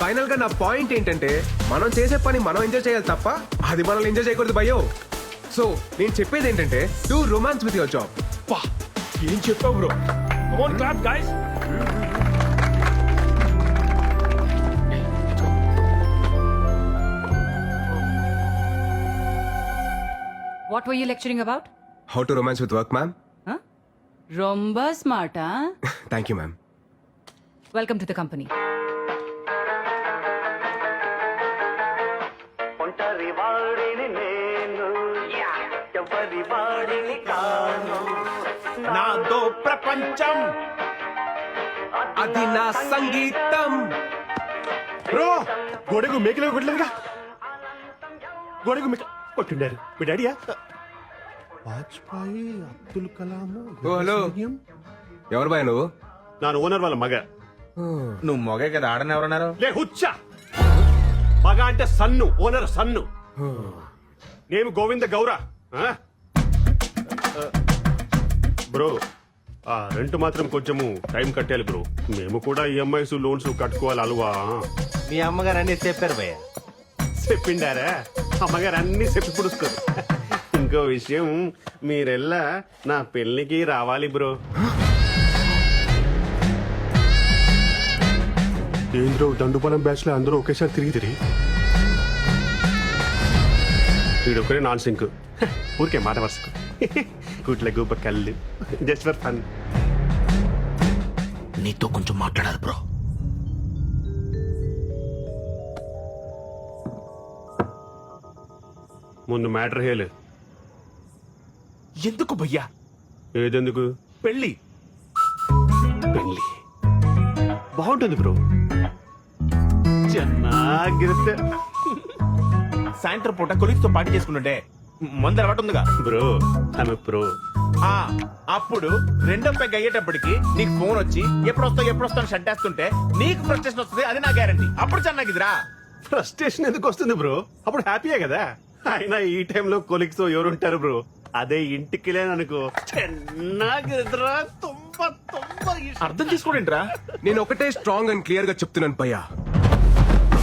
ఫైనల్గా నా పాయింట్ ఏంటంటే మనం చేసే పని మనం ఎంజాయ్ చేయాలి తప్ప అది మనల్ని ఎంజాయ్ చేయకూడదు భయో సో నేను చెప్పేది ఏంటంటే do romance with your job పా ఏం చెప్పావు bro come on clap guys What were you lecturing about? How to romance with work ma'am Huh? Romba smart, huh? Thank you ma'am Welcome to the company. వాడిని నేను. ఎవరి వాడిని కాను. నాదో ప్రపంచం. అది నా సంగీతం. బ్రో గొడుగు మేకలో కొట్టలేదుగా. గొడుగు మేక కొట్టుండారు. మీ డాడీయా? వాజ్పేయి అబ్దుల్ కలాం హలో. ఎవరు భయ నువ్వు? నా ఓనర్ వాళ్ళ మగ. నువ్వు మొగే కదా ఆడని ఎవరన్నారు? లే హుచ్చా. మగ అంటే సన్ను ఓనర్ సన్ను. నేను గోవింద గౌర? బ్రో ఆ రెంట్ మాత్రం కొంచెము టైం కట్టాలి బ్రో. మేము కూడా ఈఎంఐస్ లోన్స్ కట్టుకోవాలి అలవా. మీ అమ్మగారు అన్ని చెప్పారు భయ్య. చెప్పిండారా? అమ్మగారు అన్ని చెప్పి పుడుస్తారు. ఇంకో విషయం మీరెల్లా నా పెళ్ళికి రావాలి బ్రో. ఏంద్రో దండుపాలెం బ్యాచ్లో అందరూ ఒకేసారి తిరిగి తిరిగి వీడొకరే నాన్ సింక్ ఊరికే మాట వరుసకు గుట్ల గూప కళ్ళు జస్ట్ ఫర్ ఫన్ నీతో కొంచెం మాట్లాడాలి బ్రో ముందు మ్యాటర్ హేలు ఎందుకు భయ్యా ఏదెందుకు పెళ్ళి పెళ్లి బాగుంటుంది బ్రో ಚೆನ್ನಾಗಿರುತ್ತೆ సాయంత్రం పూట కొలిక్స్తో పార్టీ చేసుకుంటుంటే మందు అలవాటు ఉందిగా. బ్రో ఆమె ప్రో ఆ అప్పుడు రెండో పెగ్ అయ్యేటప్పటికి నీకు ఫోన్ వచ్చి ఎప్పుడు వస్తావు ఎప్పుడు వస్తావు షడ్డేస్తుంటే నీకు ఫ్రస్ట్రేషన్ వస్తుంది అది నా గ్యారంటీ అప్పుడు చెన్నాగిదిరా ఫ్రస్ట్రేషన్ ఎందుకు వస్తుంది బ్రో? అప్పుడు హ్యాపీయే కదా? అయినా ఈ టైంలో కొలిక్స్ ఎవరుంటారు బ్రో? అదే ఇంటికి లేననుకో చెన్నాగిరిదిరా తుంప తుంప అర్థం నేను ఒకటే స్ట్రాంగ్ అండ్ క్లియర్గా చెప్తున్నాను పయ్యా.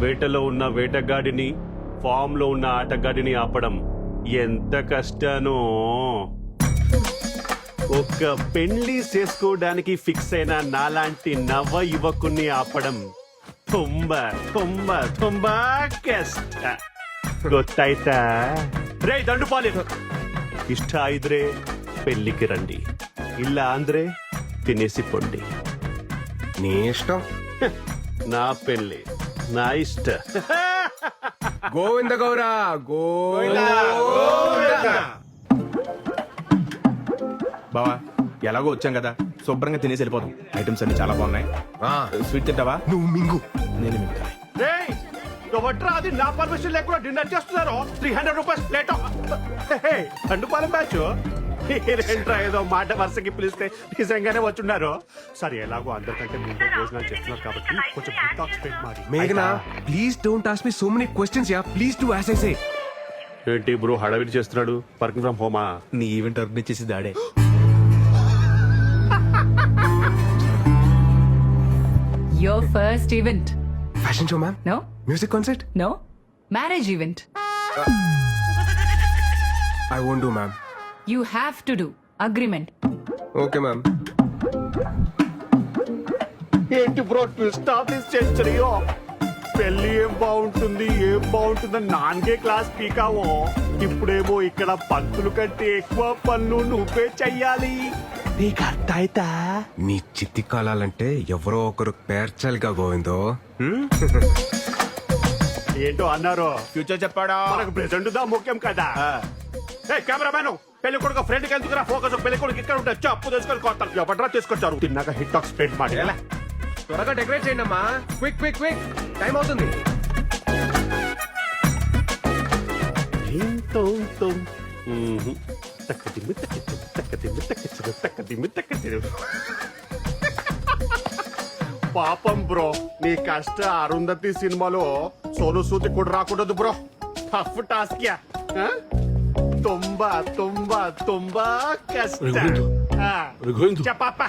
వేటలో ఉన్న వేటగాడిని ఫామ్ లో ఉన్న ఆటగాడిని ఆపడం ఎంత కష్టానో ఒక్క పెళ్లి చేసుకోవడానికి ఫిక్స్ అయిన నాలాంటి నవ యువకుణ్ణి ఆపడం ತುಂಬ ತುಂಬ ತುಂಬಾ ಕಷ್ಟ ಗೊತ್ತಾಯ್ತಾ ರೇ ದಂಡುಪಾಲಿ ಇಷ್ಟ ಇದ್ರೆ పెళ్లికి రండి ಇಲ್ಲ ಅಂದ್ರೆ తినేసి పొండి నీ ఇష్టం నా పెళ్లి నా ఇష్ట గోవింద గౌర గోవింద బావా ఎలాగో వచ్చాం కదా శుభ్రంగా తినేసి వెళ్ళిపోతాం ఐటమ్స్ అన్ని చాలా బాగున్నాయి ఆ, స్వీట్ తింటావా నువ్వు మింగు నేను మిగతా రేయ్ ఎవట్రా అది నా పర్మిషన్ లేకుండా డిన్నర్ చేస్తున్నారు three hundred rupees plate Dandupalem batch ఏంట్రా ఏదో మాట వరుసకి పిలిస్తే నిజంగానే వచ్చున్నారు సరే ఎలాగో అందరికంటే ముందే భోజనాలు చేస్తున్నారు కాబట్టి కొంచెం డిటాక్స్ పెట్టి మరి మేఘనా please don't ask me so many questions yeah please do as I say ఏంటి బ్రో హడావిడి చేస్తున్నాడు? వర్కింగ్ ఫ్రమ్ హోమా నీ ఈవెంట్ ఆర్గనైజ్ చేసి దాడే Your first event. Fashion show ma'am No? Music concert No? Marriage event. I won't do ma'am You have to do. Agreement. Okay ma'am ఏంటి bro twist of this సెంచరీయో? పెళ్ళి ఏం బాగుంటుంది ఏం బాగుంటుందని నాన్గే క్లాస్ పీకావో? ఇప్పుడేమో ఇక్కడ పంతులు కంటే ఎక్కువ పనులు నువ్వే చెయ్యాలి. నీకు అర్థ అవుతా నీ చిత్తి కాలాలంటే ఎవరో ఒకరు పేర్చాలిగా గోవిందో? ఏంటో అన్నారు? ఫ్యూచర్ చెప్పాడా? మనకు ప్రెసెంట్ దా ముఖ్యం కదా? కెమెరామ్యాన్! పెళ్ళి కొడుకు ఫ్రెండ్కి ఎందుకురా ఫోకస్ పెళ్ళి కొడుకు ఇక్కడ ఉంటే అప్పు తెచ్చుకొని కొత్త ఎవడరా తీసుకొచ్చారు? తిన్నాక హిట్ టాక్ స్ప్రెడ్ మాట. త్వరగా డెకరేట్ చేయండి అమ్మా. క్విక్ క్విక్ క్విక్ టైం అవుతుంది. పాపం బ్రో నీ కష్ట అరుంధతి సినిమాలో సోను సూతి కూడా రాకూడదు బ్రో. టఫ్ టాస్క్ యా ఆ? తుంబా తుంబా తుంబా కష్ట రఘువేందు. చెప్పప్ప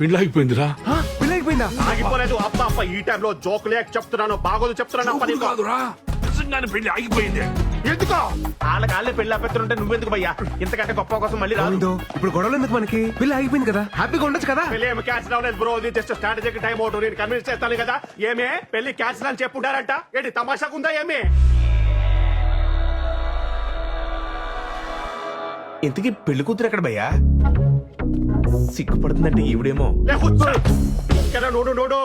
పెళ్ళి అయిపోయిందిరా పెళ్ళైపోయిందా ఆగిపోలేదు అప్ప అప్ప ఈ టైంలో జోక్ లేక చెప్తున్నాను బాగోదు చెప్తున్నాను అప్ప నీకు. కాదురా. నిజంగానే పెళ్ళి ఆగిపోయింది. ఎందుకో? వాళ్ళకి వాళ్ళే పెళ్ళి ఆపెత్తుంటే నువ్వెందుకు భయ్యా? ఇంతకంటే గొప్ప కోసం మళ్ళీ రాదు. గోవిందో ఇప్పుడు గొడవలు ఎందుకు మనకి? పెళ్ళి అయిపోయింది కదా. హ్యాపీగా ఉండొచ్చు కదా. పెళ్ళి ఏమి క్యాన్సిల్ అవ్వలేదు బ్రో ఇది జస్ట్ స్ట్రాటజీకి టైం అవుట్ నేను కన్విన్స్ చేస్తాను కదా. ఏమే? పెళ్ళి క్యాన్సిల్ అని చెప్పుంటారంట. ఏంటి తమాషాకు ఉందా ఏమి? ఇంతకీ పెళ్ళి కూతురు ఎక్కడ భయ్యా? సిగ్గుపడుతుందంటే ఈవిడేమో. Node node!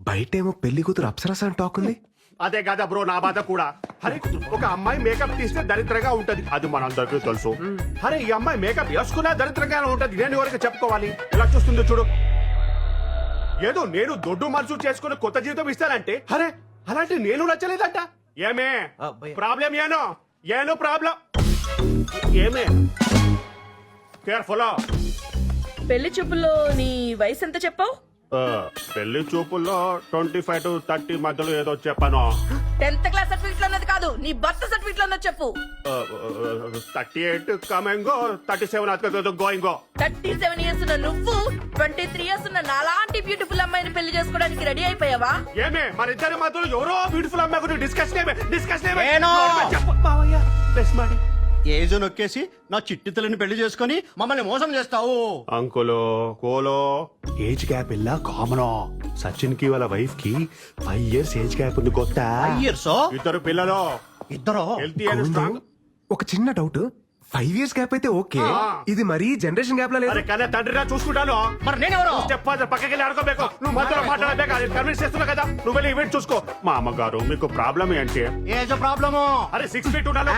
బయటేమో పెళ్ళి కూతురు అప్సరస అని టాక్ ఉంది. అదే కదా బ్రో నా బాధ కూడా. అరే ఒక అమ్మాయి మేకప్ తీస్తే దరిద్రంగా ఉంటది. అది మనందరికీ తెలుసు. అరే ఈ అమ్మాయి మేకప్ వేసుకున్నా దరిద్రంగానే ఉంటది. నేను ఎవరికి చెప్పుకోవాలి? ఎలా చూస్తుందో చూడు. ఏదో నేను దొడ్డు మనసు చేసుకుని కొత్త జీవితం ఇస్తానంటే అరే అలాంటి నేను నచ్చలేదంట. ఏమే? ప్రాబ్లం ఏనో? ఏనో ప్రాబ్లం? ఏమే? కేర్ఫుల్. పెళ్ళి చూపుల్లో నీ వయసు ఎంత చెప్పావు? పెళ్ళి చూపుల్లో ట్వంటీ ఫైవ్ టు థర్టీ మధ్యలో ఏదో చెప్పాను. టెన్త్ క్లాస్ కాదు నీ బర్త్ సర్టిఫికెట్లో చెప్పు. Thirty eight coming thirty seven going thirty seven years ఉన్న నువ్వు ట్వంటీ త్రీ ఇయర్స్ ఉన్న నాలాంటి బ్యూటిఫుల్ అమ్మాయిని పెళ్ళి చేసుకోవడానికి రెడీ అయిపోయావా? ఏమే మన ఇద్దరి మధ్యలో ఎవరో బ్యూటిఫుల్ అమ్మాయి గురించి డిస్కషన్ ఏమే డిస్కషన్ ఏమే? ఏజ్ నొక్కేసి నా చిట్టి తల్లిని పెళ్ళి చేసుకొని మమ్మల్ని మోసం చేస్తావు. అంకులో కోలో. ఏజ్ గ్యాప్ ఇలా కామన్. సచిన్కి వాళ్ళ వైఫ్కి ఫైవ్ ఇయర్స్ ఏజ్ గ్యాప్ ఉంది కొత్త. ఇయర్స్ ఇద్దరు పిల్లలు. ఇద్దరు? ఒక చిన్న డౌట్. ఫైవ్ ఇయర్స్ గ్యాప్ అయితే ఓకే. ఇది మరీ జనరేషన్ గ్యాప్ లా లేదు. అరే కానీ తండ్రిరా చూసుకుంటాను. మరి నేనెవరు? స్టెప్ ఫాదర్ పక్కకి వెళ్ళి ఆడుకోಬೇಕು నువ్వు మధ్యలో మాట్లాడలేక అది కన్విన్స్ చేస్తున్నావు కదా. నువ్వు వెళ్ళి ఈవెంట్ చూసుకో. మా అమ్మగారు మీకు ప్రాబ్లం ఏంటి? Age problem? అరే సిక్స్ ఫీట్ ఉండాలి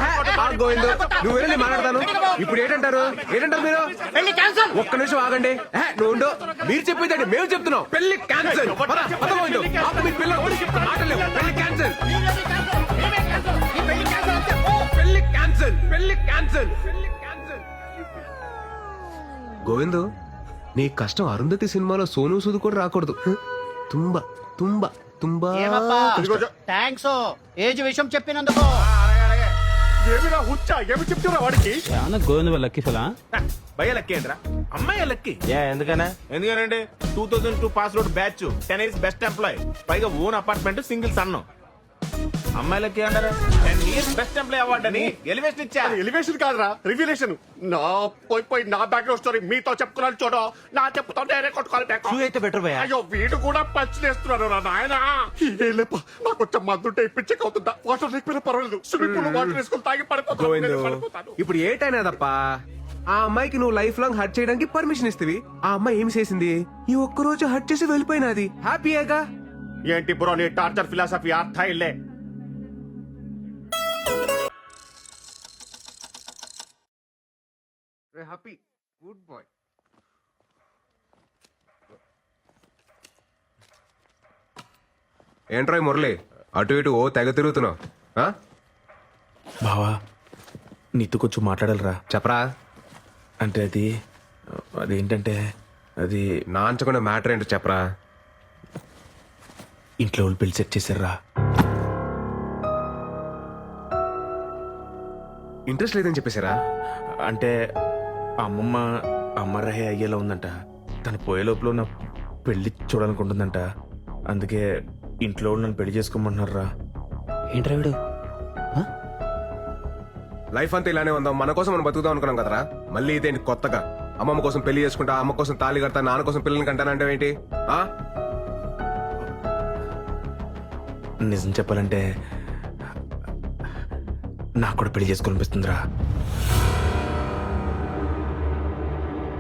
గోవిందో. నువ్వు వెళ్ళి నేను మాట్లాడతాను ఇప్పుడు ఏంటంటారు? ఏంటంటారు మీరు? పెళ్ళి క్యాన్సల్ ఒక్క నిమిషం ఆగండి. నువ్వు ఉండు. మీరు చెప్పేదండి మేము చెప్తున్నాం. పెళ్ళి క్యాన్సిల్ పెళ్ళి క్యాన్సిల్ పెళ్ళి క్యాన్సిల్ పెళ్ళి క్యాన్సిల్. గోవిందు నీ కష్టం అరుంధతి సినిమాలో సోను సూద్ కూడా రాకూడదు. తుంబా తుంబా తుంబా. థ్యాంక్స్ ఏజ్ విషయం చెప్పినందుకు. ఏమిరా హుచ్చా? ఏమి చెప్తున్నా వాడికి? గోవింద లక్కీ ఫలా? భయ్య లక్కీ ఏంట్రా? అమ్మాయి లక్కీ? ఎందుకనా? ఎందుకనండి? Two thousand two pass out batch ten years best employee పైగా ఓన్ అపార్ట్మెంట్ సింగిల్ సన్ అమ్మాయిలకి అంటారా ten years best employee award అని ఎలివేషన్ ఇచ్చా. ఎలివేషన్ కాదురా రివ్యులేషన్ నా పోయి పోయి నా బ్యాక్గ్రౌండ్ స్టోరీ మీతో చెప్పుకున్నాను చూడు. నా చెప్పుతో నేనే కొట్టుకోవాలి back. అయితే బెటర్ భయ్యా అయ్యో వీడు కూడా పంచి చేస్తున్నాడు రా నాయన. లేప నాకు కొంచెం మందుంటే పిచ్చక్ అవుతుందా వాటర్ లేకపోయినా పర్వాలేదు. స్విమ్మింగ్ పూల్ వాటర్ వేసుకొని తాగి పడిపోతాను. నేను పడిపోతాను. ఇప్పుడు ఏటైనా తప్ప ఆ అమ్మాయికి నువ్వు లైఫ్ లాంగ్ హర్ట్ చేయడానికి పర్మిషన్ ఇస్తవి. ఆ అమ్మాయి ఏం చేసింది? ఈ ఒక్క రోజు హర్ట్ చేసి వెళ్ళిపోయినది. హ్యాపీయేగా ఏంటి బ్రో నీ టార్చర్ ఫిలాసఫీ అర్థ ఇల్లే హ్యాపీ గుడ్ బాయ్. ఏంట్రాయ్ మురళి అటు ఇటు ఓ తెగ తిరుగుతున్నావు ఆ? బావా నీతో కొంచెం మాట్లాడాలరా. చెప్పరా? అంటే అది అదేంటంటే అది నాంచకుండా మ్యాటర్ ఏంటో చెప్పరా? ఇంట్లో వాళ్ళు పెళ్ళి సెట్ చేశారా? ఇంట్రెస్ట్ లేదని చెప్పేశారా? అంటే అమ్మమ్మ అమ్మరహే అయ్యేలా ఉందంట. తను పోయే లోపల నా పెళ్ళి చూడాలనుకుంటుందంట. అందుకే ఇంట్లో వాళ్ళు నన్ను పెళ్ళి చేసుకోమంటున్నారా ఏంట్రా వీడు? లైఫ్ అంతా ఇలానే ఉందాం. మన కోసం మనం బతుకుదాం అనుకున్నాం కదరా? మళ్ళీ ఇదేంటి కొత్తగా. అమ్మమ్మ కోసం పెళ్ళి చేసుకుంటా అమ్మ కోసం తాళి కడతా నాన్న కోసం పిల్లల్ని కంటానంటే ఏంటి? ఆ? నిజం చెప్పాలంటే నాకు కూడా పెళ్ళి చేసుకోవాలనిపిస్తుందిరా.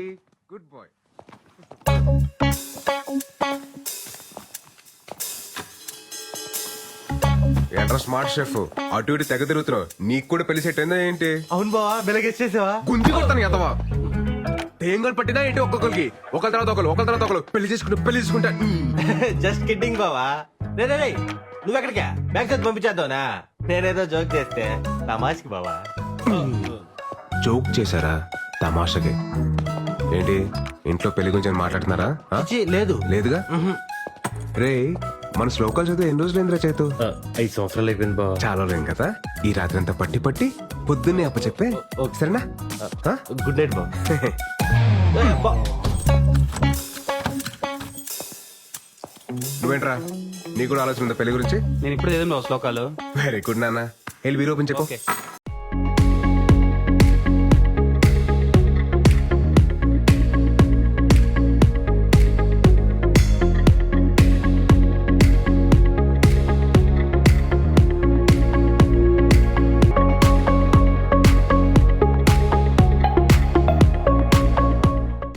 హ్యాపీ గుడ్ బాయ్ ఏంట్రా స్మార్ట్ షెఫ్ అటు ఇటు తెగ తిరుగుతున్నావు. నీకు కూడా పెళ్ళి సెట్ అయిందా ఏంటి? అవును బావా వెలగేసేసావా గుంజి కొడతాను ఎదవా తేంగలు పట్టినా ఏంటి ఒక్కొక్కరికి? ఒకరి తర్వాత ఒకరు ఒకరి తర్వాత ఒకరు పెళ్ళి చేసుకుంటూ పెళ్ళి చేసుకుంటా. జస్ట్ కిడ్డింగ్ బావా. రే రే రే నువ్వు ఎక్కడికా? బ్యాంక్ చదివి పంపించేద్దావునా? నేనేదో జోక్ చేస్తే తమాష్కి బావా. జోక్ చేశారా? తమాషకి. ఏంటి? ఇంట్లో పెళ్ళి గురించి ఏమైనా మాట్లాడుతున్నారా? ఆ? ఛీ, లేదు. లేదుగా? రే మన శ్లోకాలు చదివి ఎన్ని రోజులు ఏంద్రా చేతు? ఐదు సంవత్సరాలు అయిపోయింది బా చాలా రోజులు కదా? ఈ రాత్రి అంతా పట్టి పట్టి పొద్దున్నే అప్ప చెప్పే సరేనా? ఆ? గుడ్ నైట్ బావ. నువ్వేంట్రా? నీ కూడా ఆలోచన ఉందా పెళ్ళి గురించి? నేను ఇప్పుడు ఏదో శ్లోకాలు. వెరీ గుడ్ నాన్న. వెళ్ళి వీరు ఓపెన్ చెప్పు. ఓకే.